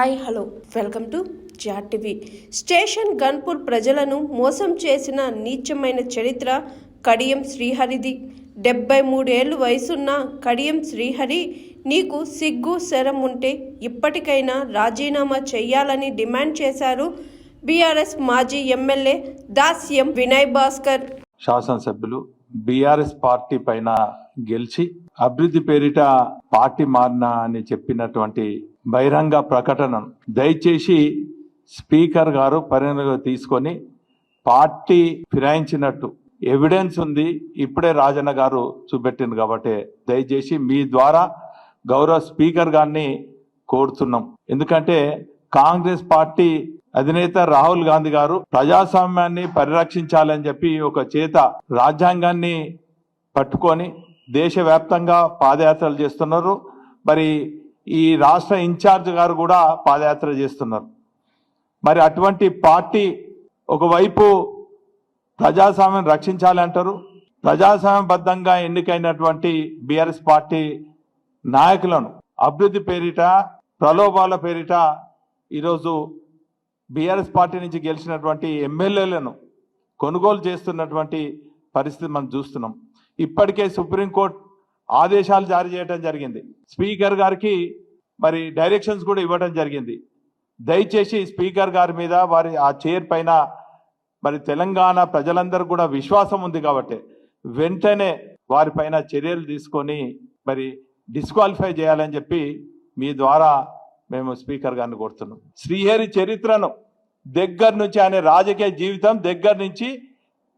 Hi hello. Welcome to GR TV. Station Ghanpur ప్రజలను మోసం చేసిన నీచమైన చరిత్ర కడియం శ్రీహరిది. డెబ్బై మూడేళ్ళు వయసున్న కడియం శ్రీహరి నీకు సిగ్గు శరం ఉంటే ఇప్పటికైనా రాజీనామా చేయాలని డిమాండ్ చేశారు బీఆర్ఎస్ మాజీ ఎమ్మెల్యే దాస్యం వినయ్ భాస్కర్. శాసనసభ్యులు బీఆర్ఎస్ పార్టీ పైన గెలిచి అభివృద్ధి పేరిట పార్టీ మారినా అని చెప్పినటువంటి బహిరంగ ప్రకటన. దయచేసి స్పీకర్ గారు పరిగణలో తీసుకొని పార్టీ ఫిరాయించినట్టు ఎవిడెన్స్ ఉంది ఇప్పుడే రాజన్న గారు చూపెట్టింది కాబట్టి దయచేసి మీ ద్వారా గౌరవ స్పీకర్ గారిని కోరుతున్నాం. ఎందుకంటే కాంగ్రెస్ పార్టీ అధినేత రాహుల్ గాంధీ గారు ప్రజాస్వామ్యాన్ని పరిరక్షించాలని చెప్పి ఒక చేత రాజ్యాంగాన్ని పట్టుకొని దేశవ్యాప్తంగా పాదయాత్రలు చేస్తున్నారు. మరి ఈ రాష్ట్ర ఇన్ఛార్జ్ గారు కూడా పాదయాత్ర చేస్తున్నారు. మరి అటువంటి పార్టీ ఒకవైపు ప్రజాస్వామ్యం రక్షించాలి అంటారు. ప్రజాస్వామ్యబద్ధంగా ఎన్నికైనటువంటి బీఆర్ఎస్ పార్టీ నాయకులను అభివృద్ధి పేరిట ప్రలోభాల పేరిట ఈరోజు బీఆర్ఎస్ పార్టీ నుంచి గెలిచినటువంటి ఎమ్మెల్యేలను కొనుగోలు చేస్తున్నటువంటి పరిస్థితి మనం చూస్తున్నాం. ఇప్పటికే సుప్రీంకోర్టు ఆదేశాలు జారీ చేయడం జరిగింది. స్పీకర్ గారికి మరి డైరెక్షన్స్ కూడా ఇవ్వడం జరిగింది. దయచేసి స్పీకర్ గారి మీద వారి ఆ చైర్ పైన మరి తెలంగాణ ప్రజలందరూ కూడా విశ్వాసం ఉంది కాబట్టి వెంటనే వారిపైన చర్యలు తీసుకొని మరి డిస్క్వాలిఫై చేయాలని చెప్పి మీ ద్వారా మేము స్పీకర్ గారిని కోరుతున్నాం. శ్రీహరి చరిత్రను దగ్గర నుంచి ఆయన రాజకీయ జీవితం దగ్గర నుంచి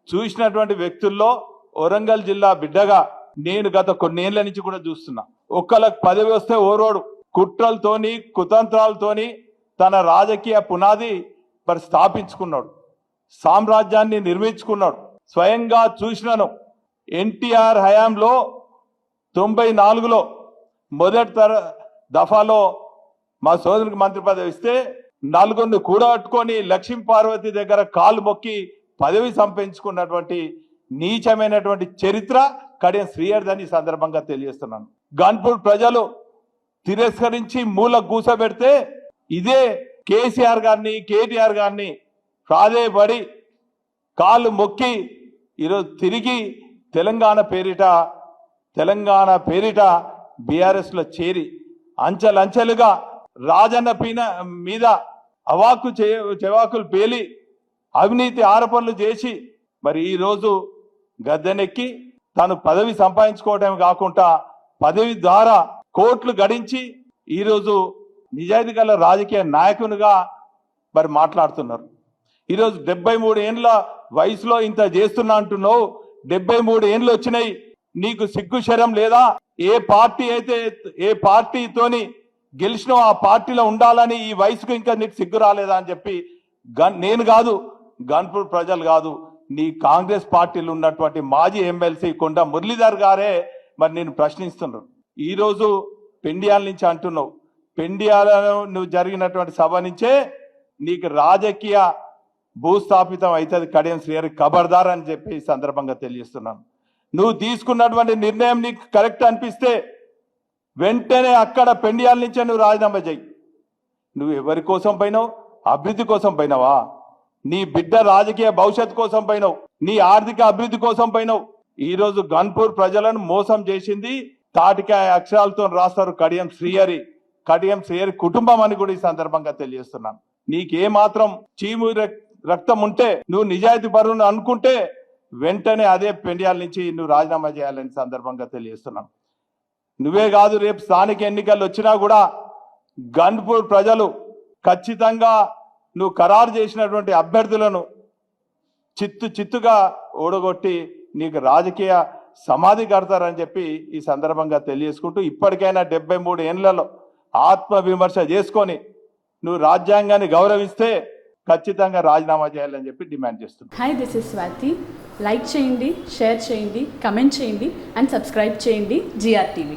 చూసినటువంటి వ్యక్తుల్లో వరంగల్ జిల్లా బిడ్డగా నేను గత కొన్నేళ్ళ నుంచి కూడా చూస్తున్నా. ఒక్కళ్ళకి పదవి వస్తే ఓరోడు. కుట్రలతోని కుతంత్రాలతోని తన రాజకీయ పునాది మరి స్థాపించుకున్నాడు. సామ్రాజ్యాన్ని నిర్మించుకున్నాడు. స్వయంగా చూసినాను. ఎన్టీఆర్ హయాంలో తొంభై నాలుగులో మొదటి తర దఫాలో మా సోదరునికి మంత్రి పదవి ఇస్తే నలుగురిని కూడగట్టుకొని లక్ష్మీ పార్వతి దగ్గర కాలు మొక్కి పదవి సంపించుకున్నటువంటి నీచమైనటువంటి చరిత్ర కడియం శ్రీయర్దని సందర్భంగా తెలియజేస్తున్నాను. గాన్పూర్ ప్రజలు తిరస్కరించి మూల కూసబెడితే ఇదే కేసీఆర్ గారిని కేటీఆర్ గారిని ప్రాధేయపడి కాళ్ళు మొక్కి ఈరోజు తిరిగి తెలంగాణ పేరిట తెలంగాణ పేరిట బీఆర్ఎస్లో చేరి అంచెలంచెలుగా రాజన్న పీన మీద అవాకు చెవాకులు పేలి అవినీతి ఆరోపణలు చేసి మరి ఈరోజు గద్దెనెక్కి తాను పదవి సంపాదించుకోవటమే కాకుండా పదవి ద్వారా కోట్లు గడించి ఈరోజు నిజాయితీ గల రాజకీయ నాయకునిగా మరి మాట్లాడుతున్నారు. ఈరోజు డెబ్బై మూడు ఏండ్ల వయసులో ఇంత చేస్తున్నా అంటున్నావు. డెబ్బై మూడు ఏండ్లు వచ్చినాయి. నీకు సిగ్గు శరం లేదా? ఏ పార్టీ అయితే ఏ పార్టీతోని గెలిచినో ఆ పార్టీలో ఉండాలని ఈ వయసుకు ఇంకా నీకు సిగ్గు రాలేదా అని చెప్పి గన్ నేను కాదు గన్పూర్ ప్రజలు కాదు. నీ కాంగ్రెస్ పార్టీలో ఉన్నటువంటి మాజీ ఎమ్మెల్సీ కొండ మురళీధర్ గారే మరి నేను ప్రశ్నిస్తున్నాను. ఈరోజు పెండియాల నుంచి అంటున్నావు. పెండియాలలో నువ్వు జరిగినటువంటి సభ నుంచే నీకు రాజకీయ భూస్థాపితం అవుతుంది కడియం శ్రీహరి ఖబర్దార్ అని చెప్పి ఈ సందర్భంగా తెలియజేస్తున్నాను. నువ్వు తీసుకున్నటువంటి నిర్ణయం నీకు కరెక్ట్ అనిపిస్తే వెంటనే అక్కడ పెండియాల నుంచే నువ్వు రాజీనామా చేయి. నువ్వు ఎవరి కోసం పోయినావు? అభివృద్ధి కోసం పోయినావా? నీ బిడ్డ రాజకీయ భవిష్యత్తు కోసం పోయినావు నీ ఆర్థిక అభివృద్ధి కోసం పోయినావు. ఈ రోజు గన్పూర్ ప్రజలను మోసం చేసింది తాటికాయ అక్షరాలతో రాస్తారు కడియం శ్రీహరి కడియం శ్రీహరి కుటుంబం అని కూడా ఈ సందర్భంగా తెలియజేస్తున్నాను. నీకే మాత్రం చీము రక్- రక్తం ఉంటే నువ్వు నిజాయితీ పరువును అనుకుంటే వెంటనే అదే పెండియాల నుంచి నువ్వు రాజీనామా చేయాలని సందర్భంగా తెలియజేస్తున్నాను. నువ్వే కాదు రేపు స్థానిక ఎన్నికలు వచ్చినా కూడా గన్పూర్ ప్రజలు ఖచ్చితంగా నువ్వు ఖరారు చేసినటువంటి అభ్యర్థులను చిత్తు చిత్తుగా ఓడగొట్టి నీకు రాజకీయ సమాధి కడతారని చెప్పి ఈ సందర్భంగా తెలియజేసుకుంటూ ఇప్పటికైనా డెబ్బై మూడు ఏళ్ళలో ఆత్మవిమర్శ చేసుకొని నువ్వు రాజ్యాంగాన్ని గౌరవిస్తే ఖచ్చితంగా రాజీనామా చేయాలని చెప్పి డిమాండ్ చేస్తున్నాను hi this is Swathi like చేయండి షేర్ చేయండి కమెంట్ చేయండి అండ్ సబ్స్క్రైబ్ చేయండి జిఆర్ టీవీ